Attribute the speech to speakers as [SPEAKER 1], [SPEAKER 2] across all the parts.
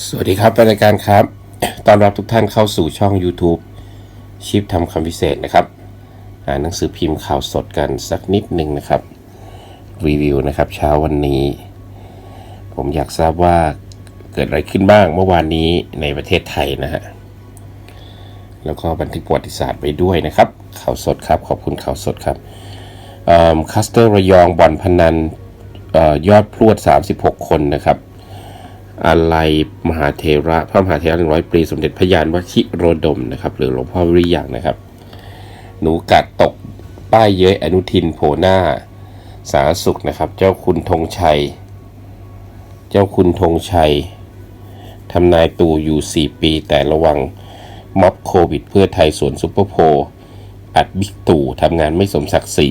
[SPEAKER 1] สวัสดีครับรายการครับ ตอนรับทุกท่านเข้าสู่ช่อง YouTube ชิปทำคำพิเศษนะครับ อ่านหนังสือพิมพ์ข่าวสดกันสักนิดหนึ่งนะครับ รีวิวนะครับ เช้าวันนี้ ผมอยากทราบว่าเกิดอะไรขึ้นบ้างเมื่อวานนี้ในประเทศไทยนะฮะ แล้วก็บันทึกประวัติศาสตร์ไปด้วยนะครับ ข่าวสดครับ ขอบคุณข่าวสดครับคัสเตอร์ระยองบ่อนพนันออยอดพรวด 36 คนนะครับ อะไรมหาเทระพระมหาเทระหนึ่งร้อยปีสมเด็จพระยานวชิโรดมนะครับหรือหลวงพ่อวิริยังนะครับ หนูกัดตกป้ายเย้ยอนุทินโผหน้า สาสุขนะครับ เจ้าคุณธงชัย เจ้าคุณธงชัยทำนายตู่อยู่ 4 ปี แต่ระวังม็อบโควิด เพื่อไทยสวนซุปเปอร์โพลอัดบิ๊กตู่ทำงานไม่สมศักดิ์ศรี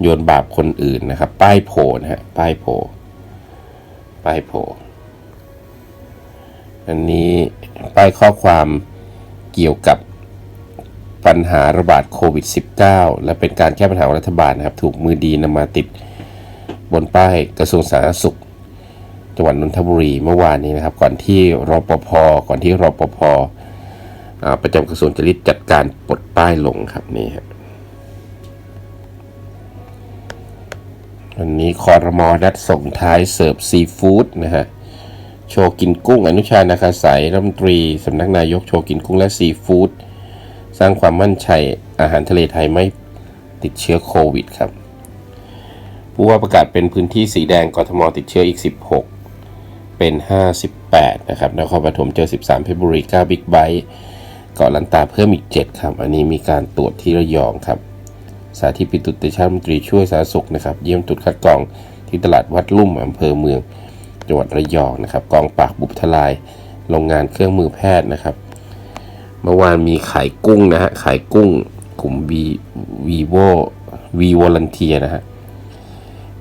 [SPEAKER 1] โยนบาปคนอื่นนะครับ ป้ายโผนะฮะป้ายโผ ป้ายโผล่อันนี้ป้ายข้อความเกี่ยวกับปัญหาระบาดโควิด -19 และเป็นการแก้ปัญหาของรัฐบาลนะครับ ถูกมือดีนำมาติดบนป้ายกระทรวงสาธารณสุข จังหวัดนนทบุรีเมื่อวานนี้นะครับ ก่อนที่รปภก่อนที่รปภประจำกระทรวงจริตจัดการปลดป้ายลงครับนี่ครับ วันนี้คอรมอนัดส่งท้ายเสิร์ฟซีฟู้ดนะฮะ โชว์กินกุ้งอนุชานาคาสายรัฐมนตรีสำนักนายกโชว์กินกุ้งและซีฟู้ดสร้างความมั่นใจอาหารทะเลไทยไม่ติดเชื้อโควิดครับ ผู้ว่าประกาศเป็นพื้นที่สีแดงกทมติดเชื้ออีก 16 เป็น 58 นะครับ นครปฐมเจอ 13 เพชรบุรี 9 บิ๊กไบค์เกาะลันตาเพิ่มอีก 7 ครับ อันนี้มีการตรวจที่ระยองครับ สาธิตปิตุเตชะรัฐมนตรีช่วยสาธารณสุขนะครับ เยี่ยมจุดคัดกรองที่ตลาดวัดลุ่มอำเภอเมืองจังหวัดระยองนะครับกองปาบบุบทลายโรงงานเครื่องมือแพทย์นะครับ เมื่อวานมีขายกุ้งนะฮะขายกุ้งกลุ่มวีวีโววีวอลันเทียนะฮะ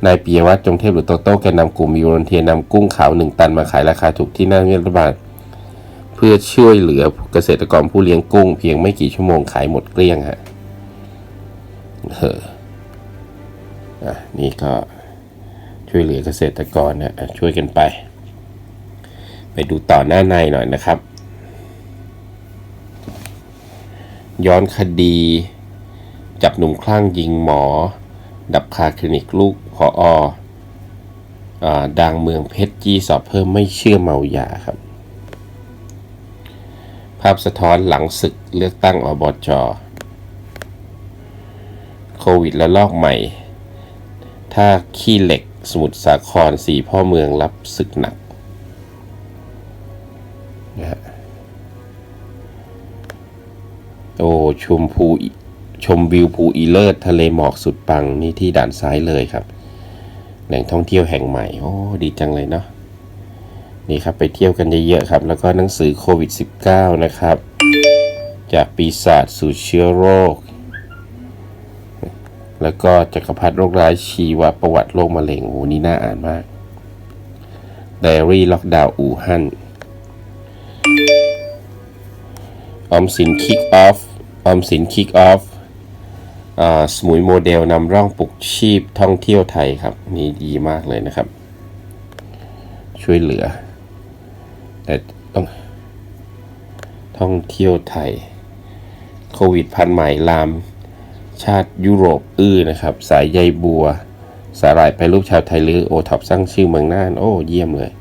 [SPEAKER 1] นายปียวัฒน์จงเทพหรือโตโต้แกนนำกลุ่มวีวอลันเทียนำกุ้งขาวหนึ่งตันมาขายราคาถูกที่หน้ารัฐบาลเพื่อช่วยเหลือเกษตรกรผู้เลี้ยงกุ้ง เพียงไม่กี่ชั่วโมงขายหมดเกลี้ยงฮะ เอออะนี่ก็ช่วยเหลือเกษตรกรนะช่วยกันไป ไปดูต่อหน้าในหน่อยนะครับ ย้อนคดี จับหนุ่มคลั่งยิงหมอ ดับคาคลินิกลูกพอออดังเมืองเพชรจี้สอบเพิ่มไม่เชื่อเมายาครับ ภาพสะท้อนหลังศึกเลือกตั้งอบอจ โควิดและลอกใหม่ ถ้าขี้เหล็กสมุทรสาครสี่พ่อเมืองรับศึกหนักนะฮะโอ้ชมพูชมวิวภูอีเลิศทะเลหมอกสุดปังนี่ที่ด่านซ้ายเลยครับ แหล่งท่องเที่ยวแห่งใหม่ โอ้ดีจังเลยเนาะนี่ครับไปเที่ยวกันเยอะๆครับ แล้วก็หนังสือโควิด -19 นะครับ จากปีศาจสู่เชื้อโรค แล้วก็จักรพรรดิโรคร้ายชีวประวัติโรคมะเร็งโอ้โหนี่น่าอ่านมาก ไดอารี่ล็อกดาวน์อู่ฮั่นออมสินคิกออฟออมสินคิกออฟสมุยโมเดลนำร่องปลุกชีพท่องเที่ยวไทยครับ นี่ดีมากเลยนะครับ ช่วยเหลือ แต่ต้อง ท่องเที่ยวไทย โควิดพันธุ์ใหม่ลาม ชาติยุโรปอื้อนะครับ สายใยบัว สาหร่ายไปรูปชาวไทยหรือโอท็อปสร้างชื่อเมืองน่าน โอ้เยี่ยมเลย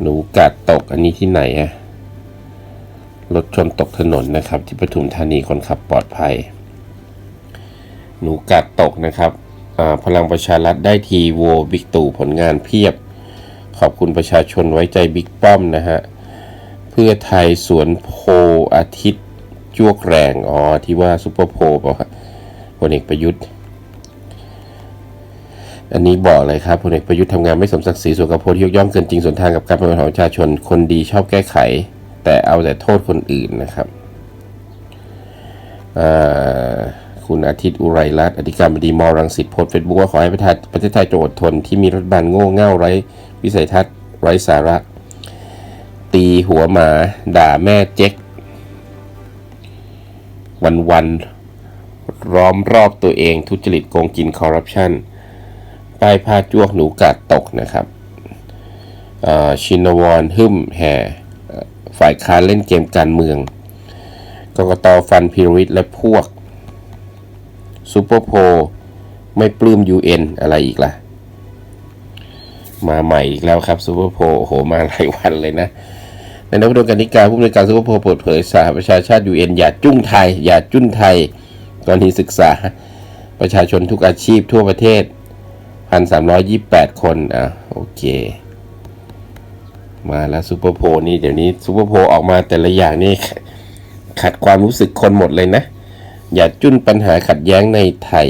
[SPEAKER 1] หนูกัดตกอันนี้ที่ไหนอะรถชนตกถนนนะครับ ที่ปทุมธานีคนขับปลอดภัย หนูกัดตกนะครับพลังประชารัฐได้ทีโวบิ๊กตู่ผลงานเพียบ ขอบคุณประชาชนไว้ใจบิ๊กป้อมนะฮะ เพื่อไทยสวนโพอาทิตย์จวกแรงอ๋อที่ว่าซุปเปอร์โพลบอกว่าพลเอกประยุทธ์ อันนี้บอกเลยครับพลเอกประยุทธ์ทำงานไม่สมศักดิ์ศรีส่วนกับโพที่ยกย่องเกินจริงส่วนทางกับการปฏิบัติของประชาชนคนดีชอบแก้ไข แต่เอาแต่โทษคนอื่นนะครับคุณอาทิตย์อุไรรัตน์อธิการบดีมอรังสิตโพสเฟซบุ๊กว่าขอให้ประเทศไทยจอดทนที่มีรัฐบาลโง่เง่าไร้ วิสัยทัศน์ไร้สาระ ตีหัวหมาด่าแม่เจ๊ก วันวันร้อมรอบตัวเองทุจริตโกงกินคอร์รัปชันป้ายผ้าจ้วกหนูกาดตกนะครับชินวรหึมแห่ฝ่ายค้านเล่นเกมการเมืองกกตฟันพิรวิทย์และพวกซูเปอร์โพลไม่ปลื้ม UN อะไรอีกล่ะ มาใหม่อีกแล้วครับซูเปอร์โพลโอ้โหมาหลายวันเลยนะในนพดลกันิการผู้อำนวยการซูเปอร์โพลเปิดเผยสหประชาชาติ UN อย่าจุ้งไทย อย่าจุ้นไทยกรณีศึกษาประชาชนทุกอาชีพทั่วประเทศ 1,328 คนอะโอเค มาแล้วซูเปอร์โพลนี่เดี๋ยวนี้ซูเปอร์โพลออกมาแต่ละอย่างนี่ขัดความรู้สึกคนหมดเลยนะ อย่าจุ้นปัญหาขัดแย้งในไทย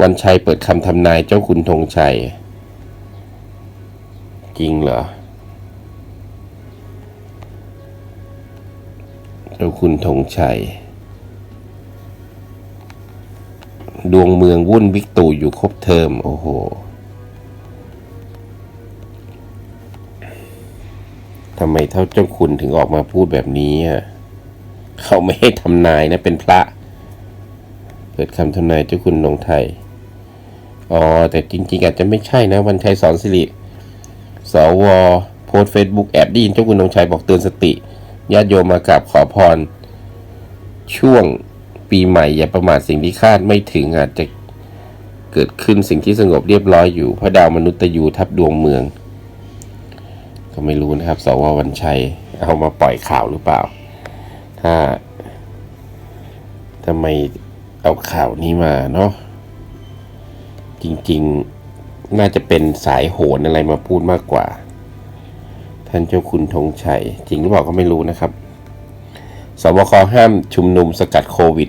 [SPEAKER 1] วันชัยเปิดคำทำนายเจ้าคุณธงชัย จริงเหรอเจ้าคุณธงชัย ดวงเมืองวุ่นวิกตู่อยู่ครบเทอม โอ้โห ทำไมเท่าเจ้าคุณถึงออกมาพูดแบบนี้อะเขาไม่ให้ทำนายนะเป็นพระ เปิดคำทำนายเจ้าคุณนงไทย อ๋อ แต่จริง ๆ อาจจะไม่ใช่นะ วันชัยสอนสิริ สวโพสเฟซบุ๊กแอบไดีนเจ้าคุณนงชัยบอกเตือนสติญาติโยมมากราบขอพร ช่วงปีใหม่อย่าประมาทสิ่งที่คาดไม่ถึงอาจจะเกิดขึ้นสิ่งที่สงบเรียบร้อยอยู่เพราะดาวมนุษย์ยูทับดวงเมือง ก็ไม่รู้นะครับ สววันชัย เอามาปล่อยข่าวหรือเปล่า ถ้าทำไมเอาข่าวนี้มาเนาะจริง ๆ น่าจะเป็นสายโหนอะไรมาพูดมากกว่า ท่านเจ้าคุณธงชัย จริงหรือเปล่าก็ไม่รู้นะครับสบคห้ามชุมนุมสกัดโควิด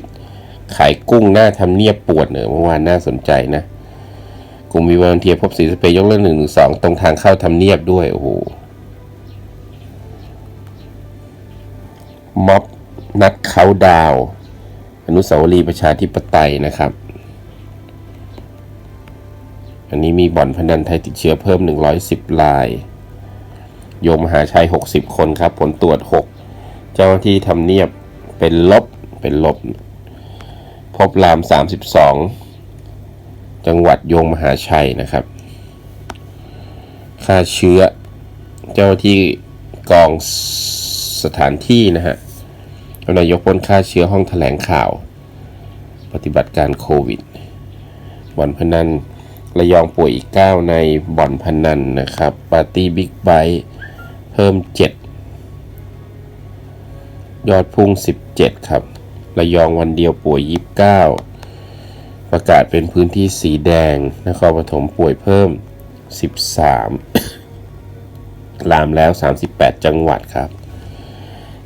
[SPEAKER 1] ขายกุ้งหน้าทำเนียบปวดเนอเมื่อวานน่าสนใจนะ กลุ่มมีวอลเทียพบสีสเปย์ยกเลิกหนึ่งหนึ่งสองตรงทางเข้าทำเนียบด้วย โอ้โหม็อบนัดเขาดาว อนุสาวรีย์ประชาธิปไตยนะครับ อันนี้มีบ่อนพนันไทยติดเชื้อเพิ่ม 110ราย โยมมหาชัย 60 คนครับ ผลตรวจ 6 เจ้าหน้าที่ทำเนียบเป็นลบเป็นลบ พบราม 32 จังหวัดโยงมหาชัยนะครับ ค่าเชื้อ เจ้าหน้าที่กองสถานที่นะฮะนายกพ้นค่าเชื้อห้องแถลงข่าว ปฏิบัติการโควิดบ่อนพนัน ระยองป่วยอีก 9 ในบ่อนพนันนะครับปาร์ตี้บิ๊กไบค์เพิ่ม 7 ยอดพุ่ง 17 ครับ ระยองวันเดียวป่วย 29 ประกาศเป็นพื้นที่สีแดง นครปฐมป่วยเพิ่ม 13 ลามแล้ว 38 จังหวัดครับ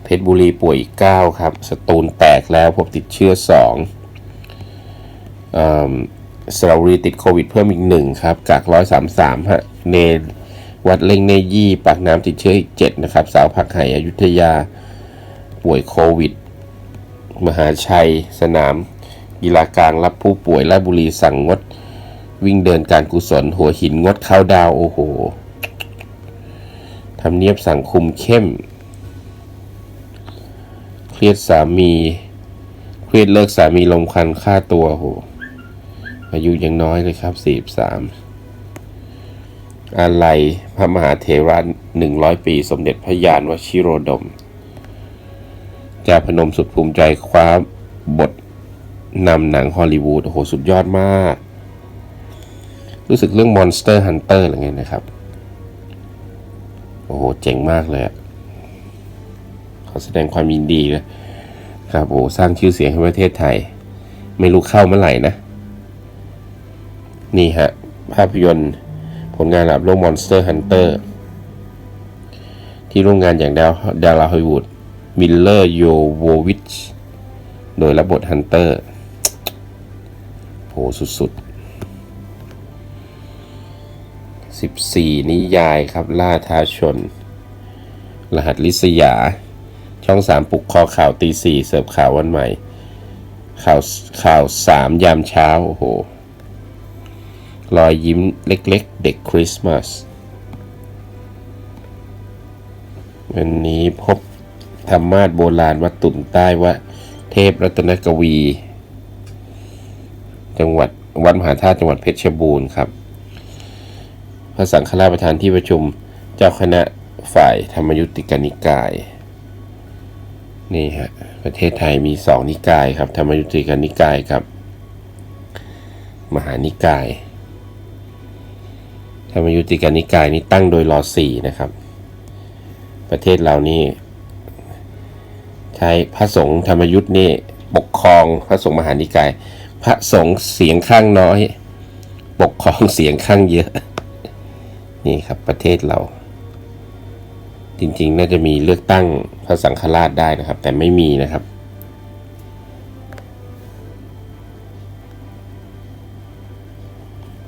[SPEAKER 1] เพชรบุรีป่วยอีก 9 ครับ สตูลแตกแล้วพบติดเชื้อ2อ สระบุรีติดโควิดเพิ่มอีก1ครับกาก133ฮะเนวัดเล่งเนยี่ปากน้ำติดเชื้ออีก7นะครับสาวพักไห่อยุธยาป่วยโควิด มหาชัย สนามกีฬากลางรับผู้ป่วยราชบุรีสั่งงด วิ่งเดินการกุศล หัวหินงดเข้าดาวโอ้โหทำเนียบสั่งคุมเข้ม เครียดสามี เครียดเลิกสามีลมคันฆ่าตัวโห อายุยังน้อยเลยครับสี่สามอะไรพระมหาเถระหนึ่งร้อยปี สมเด็จพระยานวชิโรดมจาพนมสุดภูมิใจคว้าบทนำหนังฮอลลีวูดโอ้โห สุดยอดมาก รู้สึกเรื่อง Monster Hunter อะไรเงี้ยนะครับ โอ้โห เจ๋งมากเลยอะขอแสดงความยินดีนะครับ โอ้สร้างชื่อเสียงให้ประเทศไทย ไม่รู้เข้าเมื่อไหร่นะ นี่ฮะ ภาพยนตร์ ผลงานระดับโลก Monster Hunter ที่ร่วมงานอย่างดาวดาราฮอลลีวูดมิลเลอร์โยโววิชโดยรับบทฮันเตอร์โหสุดๆ14 นิยายครับ ล่าท้าชน รหัสลิษยา ช่องสามปลุกคอข่าวตีสี่เสิร์ฟข่าววันใหม่ ข่าวข่าวสามยามเช้า โอ้โห รอยยิ้มเล็กๆ เด็กคริสต์มาส วันนี้พบธรรมาสโบราณวัดตุ่นใต้ว่าเทพรัตนกวี จังหวัดวัดมหาธาตุจังหวัดเพชรบูรณ์ครับ พระสังฆราชประธานที่ประชุมเจ้าคณะฝ่ายธรรมยุติกนิกาย นี่ฮะ ประเทศไทยมีสองนิกายครับ ธรรมยุติกนิกายครับ มหานิกาย ธรรมยุติกานิกายนี้ตั้งโดยรอสี่นะครับ ประเทศเรานี่ใช้พระสงฆ์ธรรมยุทธ์นี่ปกครองพระสงฆ์มหานิกาย พระสงฆ์เสียงข้างน้อย ปกครองเสียงข้างเยอะ นี่ครับประเทศเรา จริงๆ น่าจะมีเลือกตั้งพระสังฆราชได้นะครับ แต่ไม่มีนะครับ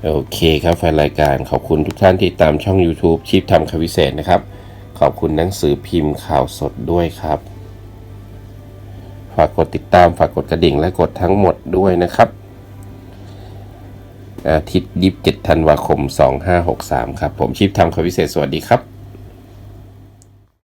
[SPEAKER 1] โอเคครับแฟนรายการขอบคุณทุกท่านที่ตามช่อง YouTube ชีพทำคำวิเศษนะครับ ขอบคุณหนังสือพิมพ์ข่าวสดด้วยครับ ฝากกดติดตามฝากกดกระดิ่งและกดทั้งหมดด้วยนะครับ อาทิตย์ยิบเจ็ดธันวาคม 2563 ครับ ผมชีพทำคำวิเศษสวัสดีครับ